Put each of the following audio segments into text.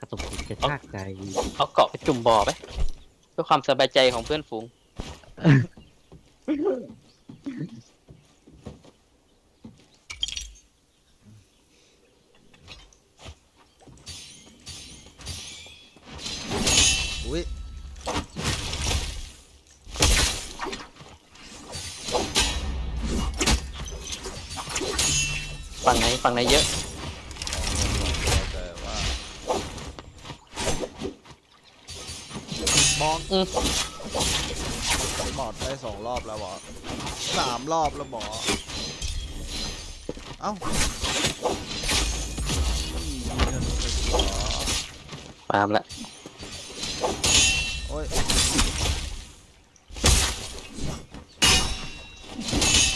กระตุกจิตกระชากใจ เอาเกาะไปจุ่มบ่อไปเพื่อความสบายใจของเพื่อนฝูง อุ้ยฝั่งไหนฝั่งไหนเยอะ แต่ว่าบ อลอืมบอดได้สองรอบแล้วบอสามรอบแล้วบอเอ้าอีมีธนูไปสิบอตามละโอ้ย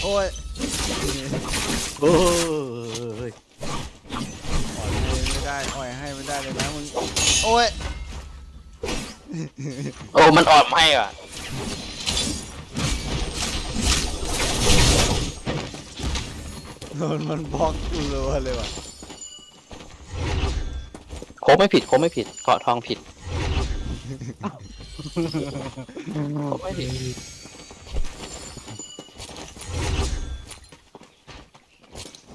โอ้ยโอ้ยอ่อยให้ไม่ได้อ่อยให้ไม่ได้เลยนะมึงโอ้ย โอ้ มันออกมาให้อะโดนมันบล็อกกูรัวเลยว่ะโคกไม่ผิดโคกไม่ผิดเกาะทองผิดโคกไม่ผิด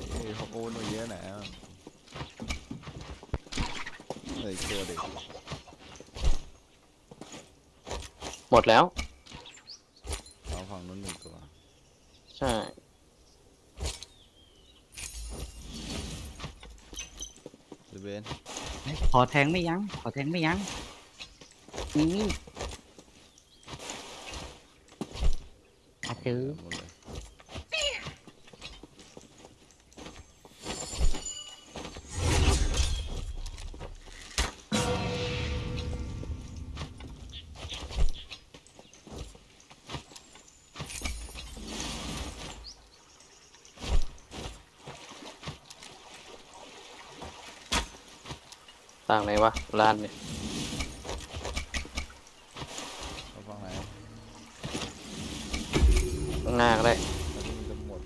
เฮ้ยเขาโอนมาเยอะหน่อยอะเหลยตัวเด็ก หมดแล้ว เอาฝั่งนู้นหนึ่งตัวใช่หรือเบนขอแทงไม่ยั้งขอแทงไม่ยั้งนี่อาจือ หมด ต่างไหนวะร้านเนี่ยเอาฝั่งไหนข้างหน้าก็ได้แล้วที่มันจะหมด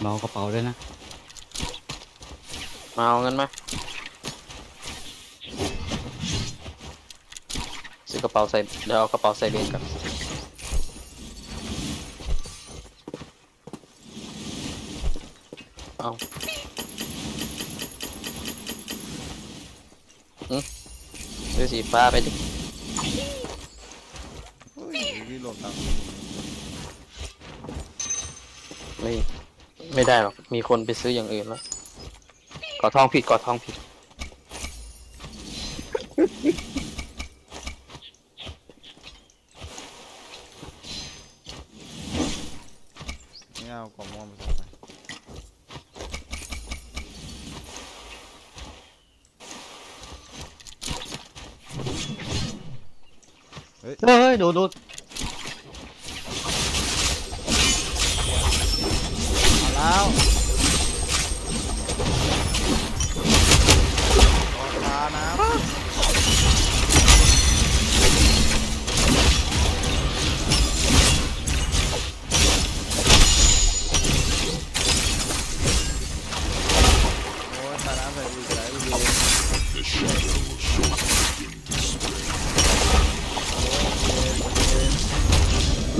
เมากระเป๋าด้วยนะมาเอาเงินมาซื้อกระเป๋าใส่เดี๋ยวเอากระเป๋าใส่เบนก่อน เอาอืมซื้อสีฟ้าไปดิอุ้ยพี่หลบตังค์ไม่ ไม่ได้หรอก มีคนไปซื้ออย่างอื่นแล้วกอทองผิดกอทองผิด ไม่เอากล่องม่วงมาใส่ไป เฮ้ย เฮ้ยดูดูมาแล้วรอช้านะ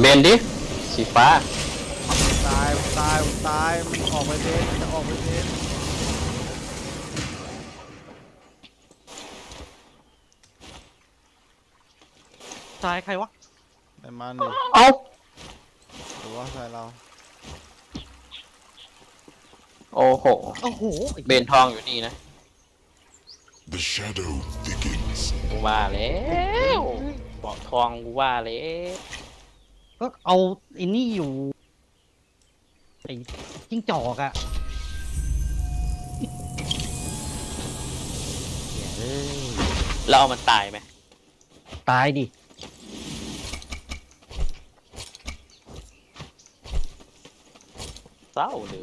เบนดิสีฟ้าตายตายตายมันออกไปเทนมันจะออกไปเทนตายใครวะ ไอ้มันดิเอ้าหรือว่าใส่เราโอ้โหโอ้โหเบนทองอยู่นี่นะ The shadow thickens. กูว่าแล้วบอกทองกูว่าแล้ว ก็เอาไอ้นี่อยู่ไอ้จิ้งจอกอะเฮ้ยแล้วเอามันตายไหมตายดิ เศร้าเลย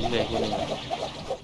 นี่เลยกูห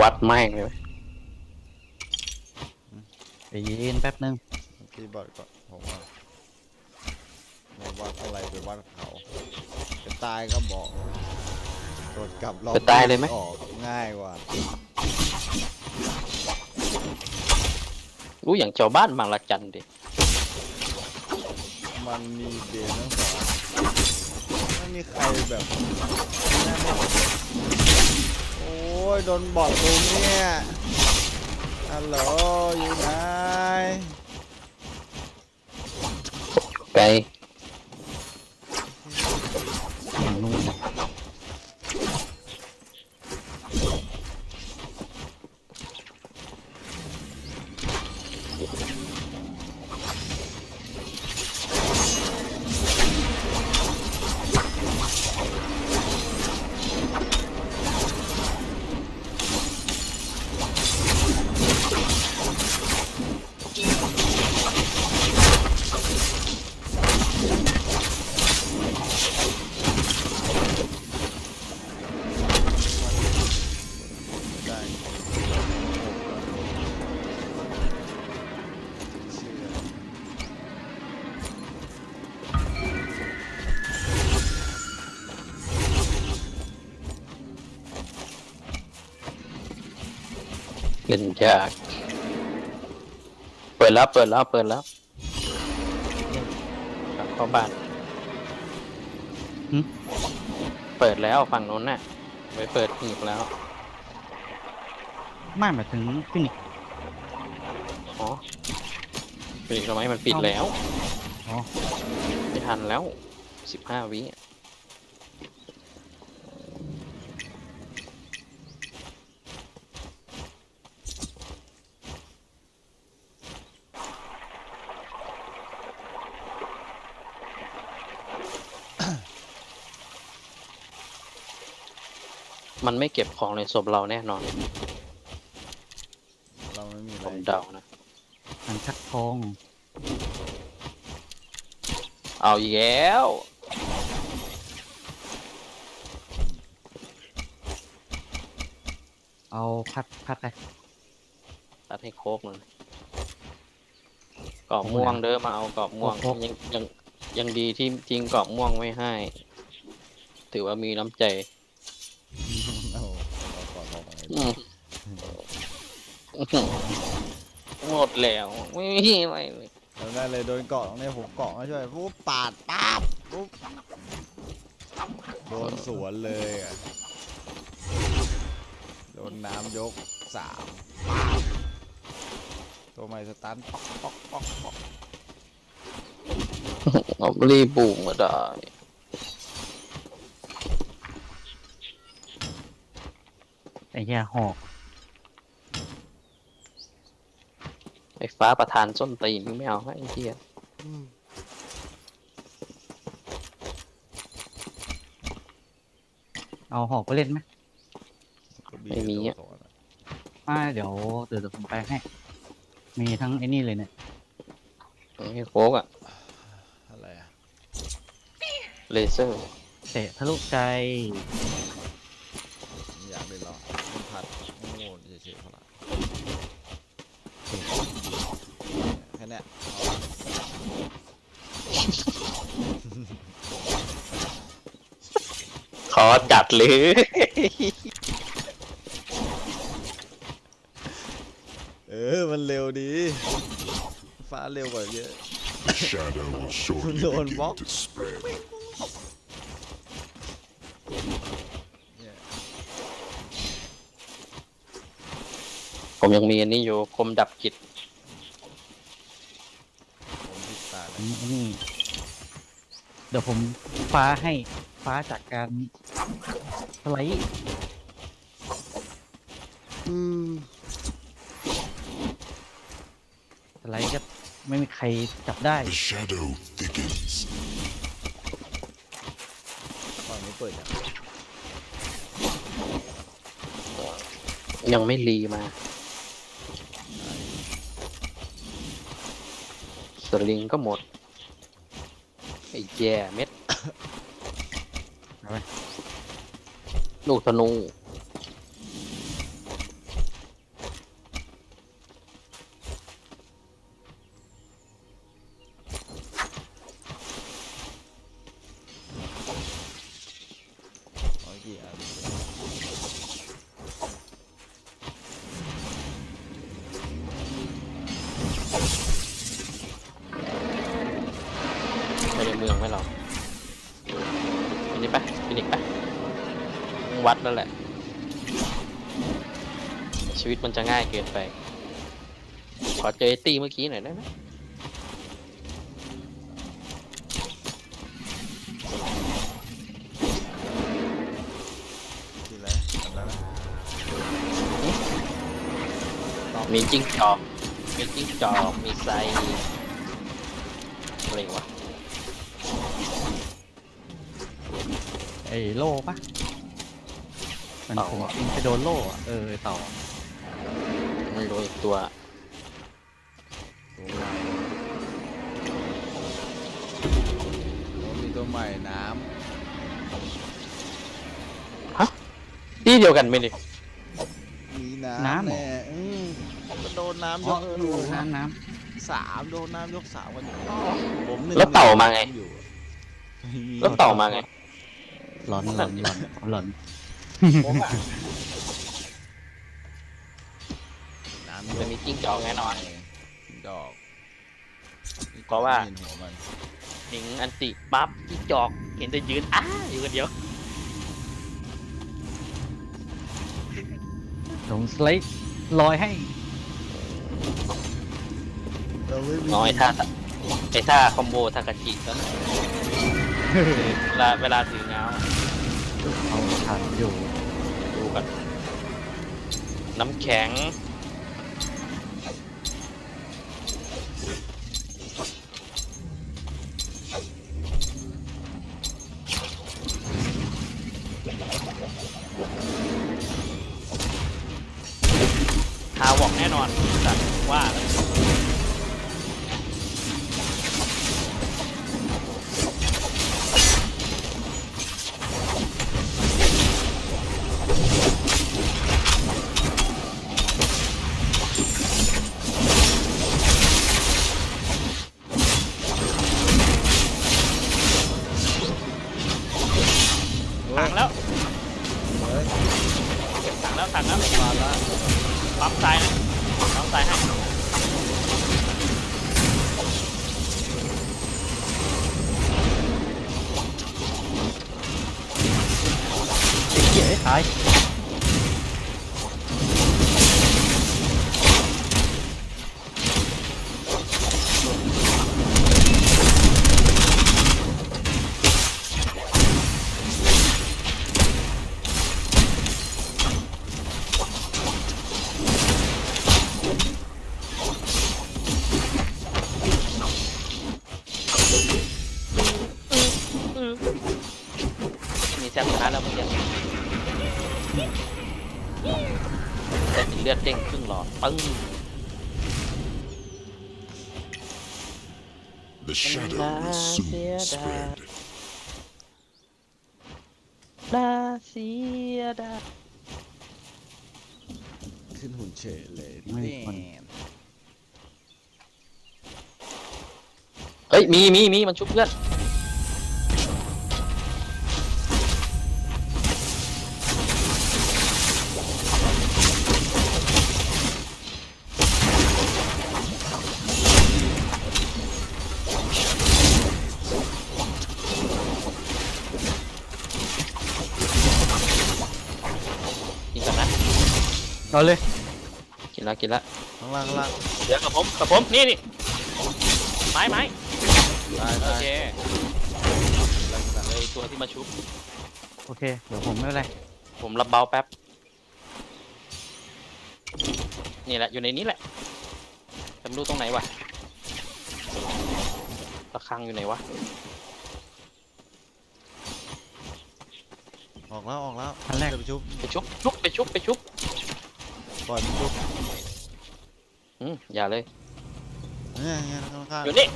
วัดแม่งเลย ใจเย็นแป๊บนึงตีบอดก่อนผมว่าไม่วัดอะไรไปวัดเขาจะตายก็บอกกดกลับรอบไปตายเลยไหม ออกง่ายกว่ารู้อย่างชาวบ้านบางละจันดิมันมีเบนทั้งสองไม่มีใครแบบนั่นไม่โอ้ยโดนบอดตรงเนี้ยฮัลโหลอยู่ไหนไกล เล่นยาก เปิดแล้วเปิดแล้วเปิดแล้วกลับเข้าบ้านเปิดแล้วฝั่งนู้นน่ะไปเปิดหีบแล้วไม่หมายถึงฟินิกซ์อ๋อปิดทำไมมันปิดแล้ว อ๋อ ไม่ทันแล้วสิบห้าวิอะ มันไม่เก็บของในศพเราแน่นอน เราไม่มีอะผไรมเดานะมันชักทองเอาอีกแล้ว เอาพัดพัดไป ตัดให้โคกเลยกรอบม่วงเด้อมาเอากรอบม่วงโคก ยังยังยังดีที่ทิ้งกรอบม่วงไว้ให้ ถือว่ามีน้ำใจ เอาเอาก่อนเอาก่อน อืม หมดแล้วไม่มีไรเลยเราได้เลยโดนเกาะตรงนี้ผมเกาะมาช่วยปุ๊บปาดปั๊บปุ๊บโดนสวนเลยอะโดนน้ำยกสามปั๊บตัวใหม่สตันป๊อกป๊อกป๊อกป๊อก เอารีบปลูกมาได้ ไอ้เหี้ยหอกไฟฟ้าประธานส้นตีนไม่เอาให้ไอ้เหี้ยเอาหอกไปเล่นไหมก็บีบตัวสวนอะอ่าเดี๋ยวเดี๋ยวเดี๋ยวผมไปให้ มีทั้งไอ้นี่เลยเนี่ยให้โคกอะอะไรอะเลเซอร์ เตะทะลุใจ ไม่อยากเล่นหรอกมันผัดโง่เฉยๆเท่านั้นแค่เนี้ยเอาละ ท้อจัด เลย เออ มันเร็วดี ฟ้าเร็วกว่าเยอะ The shadow will shortly Lord, begin what? to spread. เนี่ยผมยังมีอันนี้อยู่คมดับจิตผมพิดตาอัแล้วนนี้อันนี้เดี๋ยวผมฟ้าให้ฟ้าจากการ สไลด์สไลด์ก็ไม่มีใครจับได้ The shadow thickens. ฝั่งนี้เปิดยังยังไม่รีมาสลิงก็หมดไอ้แย่เม็ด เอาไป ลูกธนูเอากี่อันไปในเมืองไหมเราฟินิกปะฟินิกปะ วัดแล้วแหละ ชีวิตมันจะง่ายเกินไป ขอเจอไอ้ตีเมื่อกี้หน่อยได้ไหมกี่แล้วมีจิ้งจอก มีจิ้งจอก มีไซอะไรวะไอ้โลปะ มันเต่าคงอะจะโดนโล่อะเออเต่ามันโดนอีกตัวตัวใหม่โอ้มีตัวใหม่น้ที่เดียวกันไหมดิำมีน้ำแน่อืมก็โดนน้ำยอ๋อกเออยู่อน้ำน้สามโดนน้ำยกสามกันอยู่ผมหนึ่งแล้วเต่ามาไง อยู่แล้วเต่ามาไงำหลอนหลอนหลอนหลอน น้ำยจะกมีจิ้งจอกแน่นอนดอกเพราะว่าห็นหัวมันหนิงอันติปั๊บจิ้งจอกเห็นแต่ยืนอ้าอยู่กันเดียวลงสไลด์ลอยให้ เราไม่มีน้อยท่าไอ้ท่าคอมโบทากาจิก็เวลาเวลาถือเงาอะเอาทันอยู่ ดูกันน้ำแข็ง ขึ้นหุ่นเฉยเลยไม่มีคนแม่นเฮ้ยมีมีมีมันชุบเพื่อน ละกินละข้างล่างข้างล่างเดี๋ยวกับผมกับผมนี่นี่ไม้ไม้ตายโอตายเคเลยตัวที่มาชุบโอเค เดี๋ยวผมไม่เป็นไรผมรับเบาแป๊บนี่แหละอยู่ในนี้แหละแต่ไม่รู้ตรงไหนวะระฆังอยู่ไหนวะออกแล้วออกแล้วขั้นแรกจะไปชุบไปชุบชุบไปชุบไปชุบปล่อยมันชุบ อืมอย่าเลยเนี่ยเนี่ยข้างข้างอยู่นี่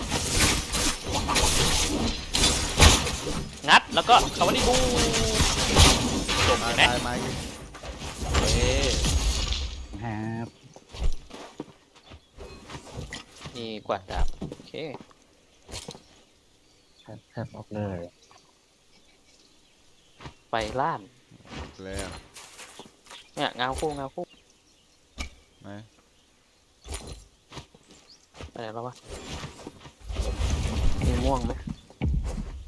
งัดแล้วก็คาวานี่บูจบตายเห็นไหมตายไม้กินเอ๊ะครับนี่กวาดดาบโอเค แทบแทบออกเลยไปล่านแล้วเนี่ยเงาคู่เงาคู่ไหน ไปไหนแล้ววะมีม่วงไหม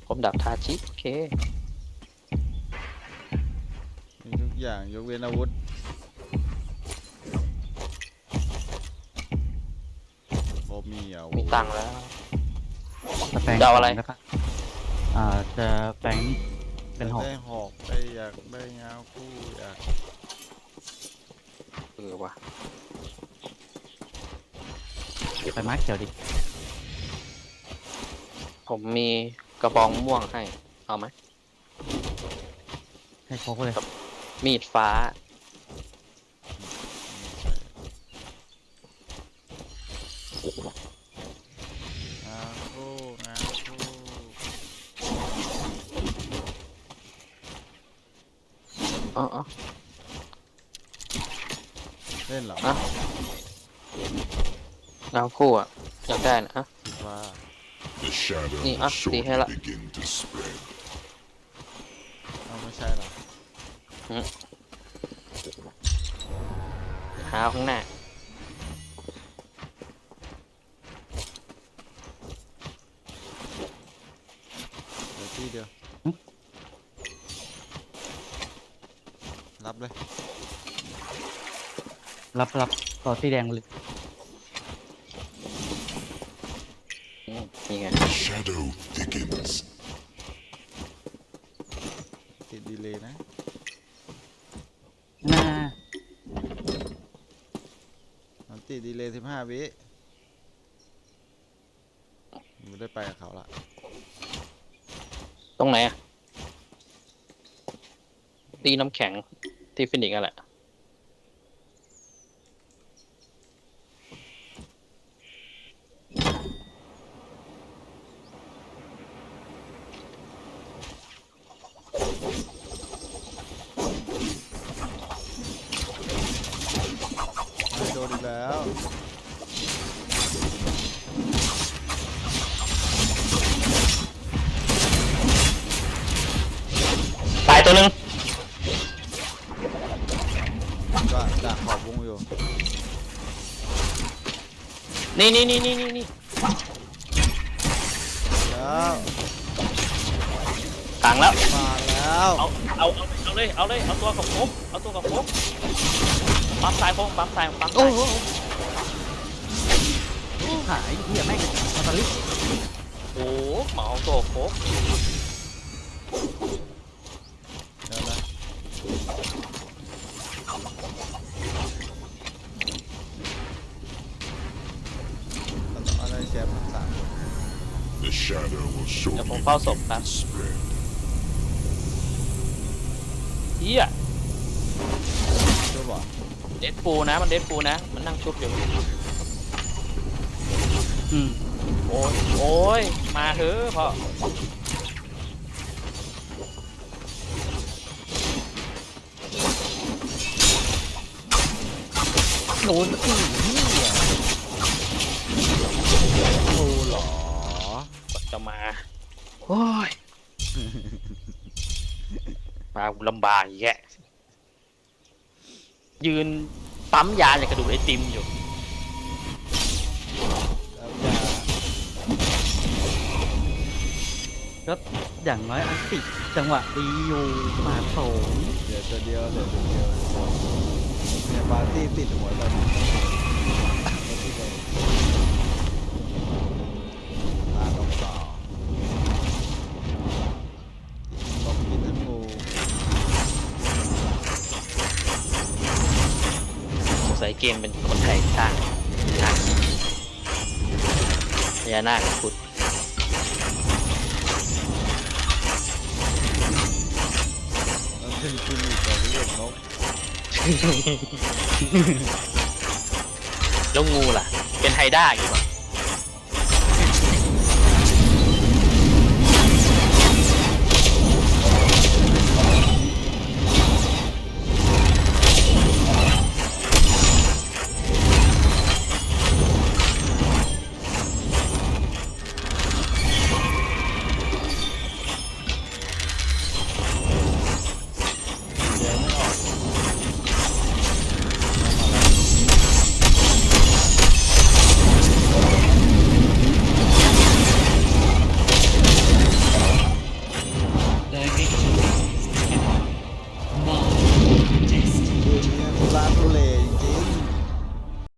ผมดับทาชิโอเคมีทุกอย่างยกเว้นอาวุธโอมีอาวุมีธตังค์แล้ว จะแปลงจะเอาอะไร แล้วก็อ่าจะแปลงนี่เป็นหอก ได้หอกไปอยากได้เงาคู่อยาก เออว่ะ ไปไม้เขียวดิ ผมมีกระบองม่วงให้ เอาไหมให้ครบเลย มีดฟ้า เงาคู่เงาคู่ อ๋ออ๋อ เล่นเหรอ อะ เงาคู่อะอยากได้นะฮะสีฟ้า The shadow Ni- will ah, shortly di hela. begin to spread. เอาไม่ใช่เหรอหาข้างหน้าเดี๋ยวที่เดียวรับเลยรับรับต่อสีแดงเลย อืมนี่ไง The shadow thickens. ติดดีเลยนะหน้ามันติดดีเลยสิบห้าวิไม่ได้ไปกับเขาละตรงไหนอะตีน้ำแข็งที่ฟินิกส์อะแหละ ไม่โดนอีกแล้ว ตายตัวหนึ่ง ก็ดักขอบวงอยู่ นี่นี่นี่นี่นี่นี่แล้วขังแล้ว มาแล้วเอาเอา เอา เอาเลย เอาเลย เอาตัวกับโคกเอาตัวกับโคกปั๊มสายโคกปั๊มสายปั๊มสายหายเหี้ยแม่งมาตาลิโอ้โหเหมาตัวโคก เดี๋ยว shortly ผมเฝ้าศพ begin นะ to spread. เฮียรู้บ่เด็ดปูนะ มันเด็ดปูนะ มันนั่งชุบอยู่อืมโอ้ยโอ้ยมาเถอะพ่อโดนอีเหี้ยโอ้หรอกว่าจะมา โอ้ยมาลำบากอีกแกยืนปั๊มยาอย่างกระดูกไอติมอยู่แล้วยาก็อย่างน้อยอันติจังหวะดีอยู่มาโถงเดี๋ยวตัวเดียวเดี๋ยวตัวเดียวเนี่ยปาร์ตี้ติดหัวแบบนี้ตาลงต่อลองกินทั้งงู สงสั ยเกมเป็นคนไทยสร้างสร้างพญานาคขุดแล้วถึงกินอีกแต่เรียกนกแล้วงูล่ะ เป็นไฮด้าอยู่ป่ะ